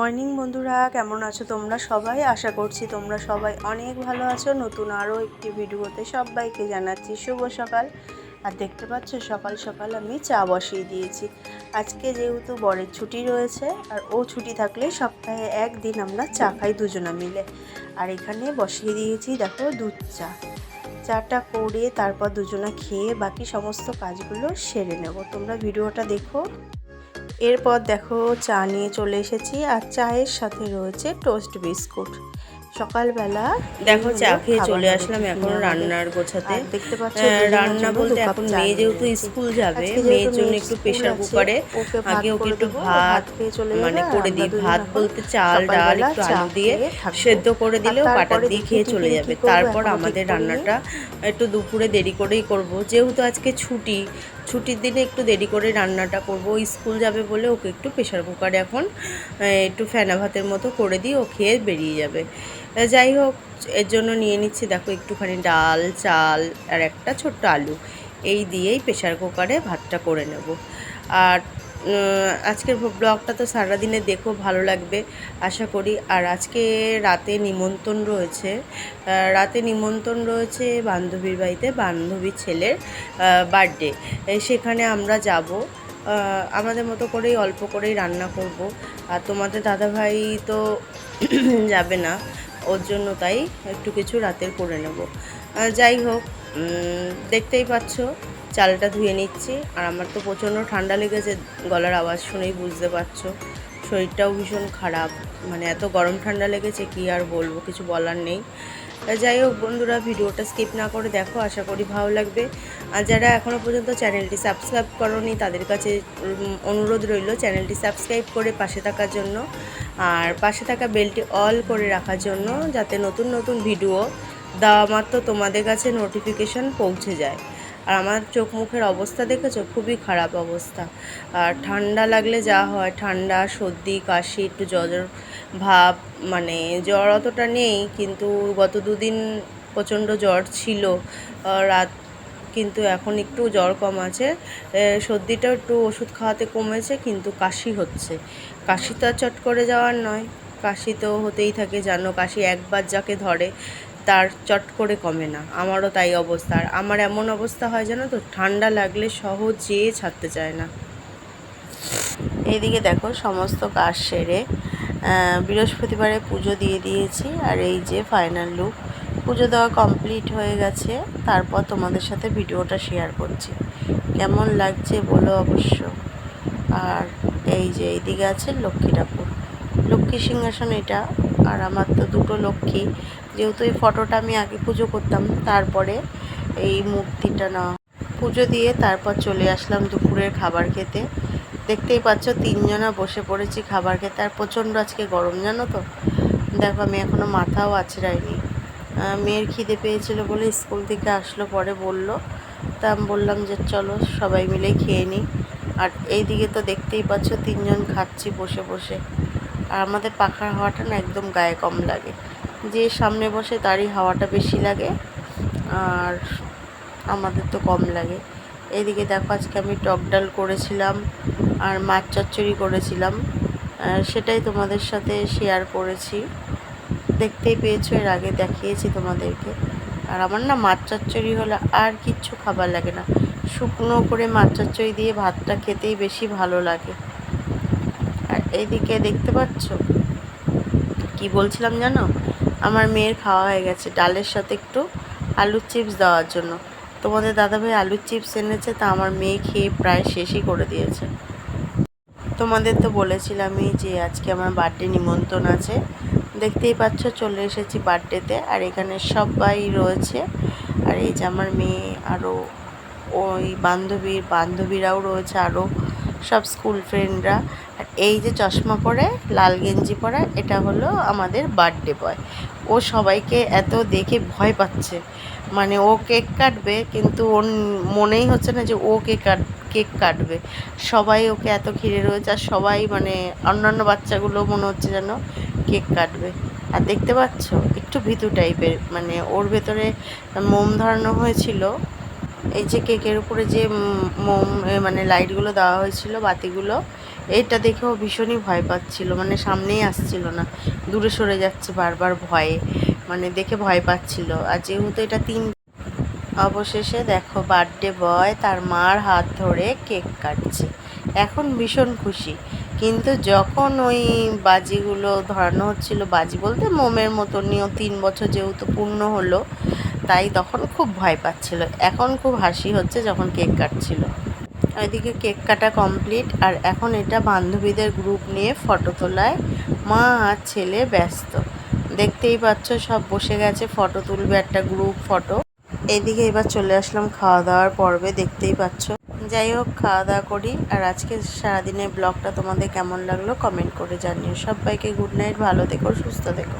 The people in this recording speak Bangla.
মর্নিং বন্ধুরা, কেমন আছো তোমরা সবাই? আশা করছি তোমরা সবাই অনেক ভালো আছো। নতুন আরও একটি ভিডিওতে সবাইকে জানাচ্ছি শুভ সকাল। আর দেখতে পাচ্ছ, সকাল সকাল আমি চা বসিয়ে দিয়েছি। আজকে যেহেতু বরের ছুটি রয়েছে, আর ও ছুটি থাকলে সপ্তাহে একদিন আমরা চা খাই দুজনা মিলে। আর এখানে বসিয়ে দিয়েছি, দেখো, দুধ চা। চাটা করে তারপর দুজনা খেয়ে বাকি সমস্ত কাজগুলো সেরে নেব। তোমরা ভিডিওটা দেখো। এরপর দেখো চা নিয়ে চলে এসেছি আর চায়ের সাথে রয়েছে টোস্ট বিস্কুট। সকালবেলা দেখো চা খেয়ে চলে আসলাম এখন রান্নার গোছাতে। দেখতে পাচ্ছ রান্না বলতে এখন মেয়ে যেহেতু স্কুল যাবে মেয়ের জন্য একটু প্রেশার কুকারে আগে ওকে একটু ভাত মানে করে দিই ভাত বলতে চাল ডাল একটু আলু দিয়ে সেদ্ধ করে দিলেও বাটার দিয়ে খেয়ে চলে যাবে। তারপর আমাদের রান্নাটা একটু দুপুরে দেরি করেই করব। যেহেতু আজকে ছুটি ছুটির দিনে একটু দেরি করে রান্নাটা করব। স্কুল যাবে বলে ওকে একটু প্রেশার কুকারে এখন একটু ফেনা ভাতের মতো করে দিই ও খেয়ে বেরিয়ে যাবে। যাই হোক, এর জন্য নিয়ে নিচ্ছি, দেখো একটুখানি ডাল, চাল আর একটা ছোট্ট আলু। এই দিয়েই প্রেশার কুকারে ভাতটা করে নেব। আর আজকের ব্লগটা তো সারাদিনে দেখো, ভালো লাগবে আশা করি। আর আজকে রাতে নিমন্ত্রণ রয়েছে রাতে নিমন্ত্রণ রয়েছে বান্ধবীর বাড়িতে বান্ধবীর ছেলের বার্থডে সেখানে আমরা যাব। আমাদের মতো করেই অল্প করেই রান্না করব। আর তোমাদের দাদাভাই তো যাবে না, ওর জন্য তাই একটু কিছু রাতের করে নেব। যাই হোক দেখতেই পাচ্ছ, চালটা ধুয়ে নিচ্ছি। আর আমার তো প্রচণ্ড ঠান্ডা লেগেছে, গলার আওয়াজ শুনেই বুঝতে পারছ। শরীরটাও ভীষণ খারাপ মানে এত গরম ঠান্ডা লেগেছে, কি আর বলব, কিছু বলার নেই। যাই হোক বন্ধুরা, ভিডিওটা স্কিপ না করে দেখো, আশা করি ভালো লাগবে। আর যারা এখনও পর্যন্ত চ্যানেলটি সাবস্ক্রাইব করনি, তাদের কাছে অনুরোধ রইল চ্যানেলটি সাবস্ক্রাইব করে পাশে থাকার জন্য। আর পাশে থাকা বেলটি অল করে রাখার জন্য, যাতে নতুন নতুন ভিডিও দেওয়া মাত্র তোমাদের কাছে নোটিফিকেশান পৌঁছে যায়। আর আমার চোখ মুখের অবস্থা দেখেছ? খুবই খারাপ অবস্থা। আর ঠান্ডা লাগলে যা হয়, ঠান্ডা, সর্দি, কাশি, একটু জ্বর ভাব মানে জ্বর অতটা নেই, কিন্তু গত দুদিন প্রচণ্ড জ্বর ছিল। রাত কিন্তু এখন একটু জ্বর কম আছে। সর্দিটা একটু ওষুধ খাওয়াতে কমেছে, কিন্তু কাশি হচ্ছে। কাশি তো আর চট করে যাওয়ার নয়। কাশি তো হতেই থাকে, জানো? কাশি একবার যাকে ধরে তার চট করে কমে না। আমারও তাই অবস্থা। আর আমার এমন অবস্থা হয় জানো তো, ঠান্ডা লাগলে সহজে ছাড়তে চায় না। এইদিকে দেখো, সমস্ত কাজ সেরে বৃহস্পতিবারে পুজো দিয়ে দিয়েছি। আর এই যে ফাইনাল লুক পুজো দেওয়া কমপ্লিট হয়ে গেছে। তারপর তোমাদের সাথে ভিডিওটা শেয়ার করছি। কেমন লাগছে বলো অবশ্য। আর এই যে এইদিকে আছে লক্ষ্মী ঠাকুর। লক্ষ্মী সিংহাসন এটা। আর আমার তো দুটো লক্ষ্মী। যেহেতু এই ফটোটা আমি আগে পুজো করতাম, তারপরে এই মূর্তিটা না। পুজো দিয়ে তারপর চলে আসলাম দুপুরের খাবার খেতে। দেখতেই পাচ্ছ, তিনজনা বসে পড়েছি খাবার খেতে, আর প্রচণ্ড আজকে গরম, জানো তো? দেখো, আমি এখনও মাথাও আছড়াইনি। মেয়ের খিদে পেয়েছিল বলে স্কুল থেকে আসলো, পরে বলল। তা আমি বললাম যে, চলো, সবাই মিলে খেয়ে নিই আর এইদিকে তো দেখতেই পাচ্ছ, তিনজন খাচ্ছি বসে বসে। আর আমাদের পাখার হওয়াটা না একদম গায়ে কম লাগে। যে সামনে বসে তারই হাওয়াটা বেশি লাগে আর আমাদের তো কম লাগে। এদিকে দেখো আজকে আমি টক ডাল করেছিলাম আর মাছ চচ্চড়ি করেছিলাম। সেটাই তোমাদের সাথে শেয়ার করেছি। দেখতেই পেয়েছ, এর আগে দেখিয়েছি তোমাদেরকে। আর আমার না মাছ চচ্চড়ি হলে আর কিচ্ছু খাবার লাগে না। শুকনো করে মাছ চচ্চড়ি দিয়ে ভাতটা খেতেই বেশি ভালো লাগে। আর এইদিকে দেখতে পাচ্ছ? কি বলছিলাম জানো? আমার মেয়ের খাওয়া হয়ে গেছে। ডালের সাথে একটু আলুর চিপস দেওয়ার জন্য। তোমাদের দাদাভাই আলুর চিপস এনেছে, তা আমার মেয়ে খেয়ে প্রায় শেষই করে দিয়েছে। তোমাদের তো বলেছিলামই যে আজকে আমার বার্থডে নিমন্ত্রণ আছে। দেখতেই পাচ্ছ, চলে এসেছি বার্থডেতে আর এখানে সবাই রয়েছে। আর এই যে আমার মেয়ে আরও ওই বান্ধবীর, বান্ধবীরাও রয়েছে আরও সব স্কুল ফ্রেন্ডরা আর এই যে চশমা পরে, লাল গেঞ্জি পরা, এটা হলো আমাদের বার্থডে বয় ও সবাইকে এত দেখে ভয় পাচ্ছে। মানে ও কেক কাটবে, কিন্তু ওর মনেই হচ্ছে না যে ও কেক কাট, কেক কাটবে। সবাই ওকে এত ঘিরে রয়েছে, আর সবাই মানে অন্যান্য বাচ্চাগুলো মনে হচ্ছে যেন কেক কাটবে। আর দেখতে পাচ্ছ? একটু ভীতু টাইপের মানে ওর ভেতরে মোম ধরানো হয়েছিল। এই যে কেকের উপরে যে মোম মানে লাইটগুলো দেওয়া হয়েছিল, বাতিগুলো এইটা দেখেও ভীষণই ভয় পাচ্ছিল। মানে সামনেই আসছিল না। দূরে সরে যাচ্ছে বারবার ভয়ে। মানে দেখে ভয় পাচ্ছিল। আর যেহেতু এটা তিন অবশেষে দেখো বার্থডে বয় তার মার হাত ধরে কেক কাটছে। এখন ভীষণ খুশি। কিন্তু যখন ওই বাজিগুলো ধরানো হচ্ছিল, বাজি বলতে মোমের মতনইও তিন বছর যেহেতু পূর্ণ হলো তাই তখন খুব ভয় পাচ্ছিল। এখন খুব হাসি হচ্ছে যখন কেক কাটছিল। ওইদিকে কেক কাটা কমপ্লিট আর এখন এটা বান্ধবীদের গ্রুপ নিয়ে ফটো তোলায়। মা আর ছেলে ব্যস্ত। দেখতেই পাচ্ছ সব বসে গেছে ফটো তুলবে একটা গ্রুপ ফটো। এদিকে এবার চলে আসলাম খাওয়া দাওয়ার পর্বে, দেখতেই পাচ্ছ। যাই হোক খাওয়া দাওয়া করি। আর আজকে সারাদিনের ব্লগটা তোমাদের কেমন লাগল কমেন্ট করে জানিও। সবাইকে গুড নাইট, ভালো থেকো, সুস্থ থেকো।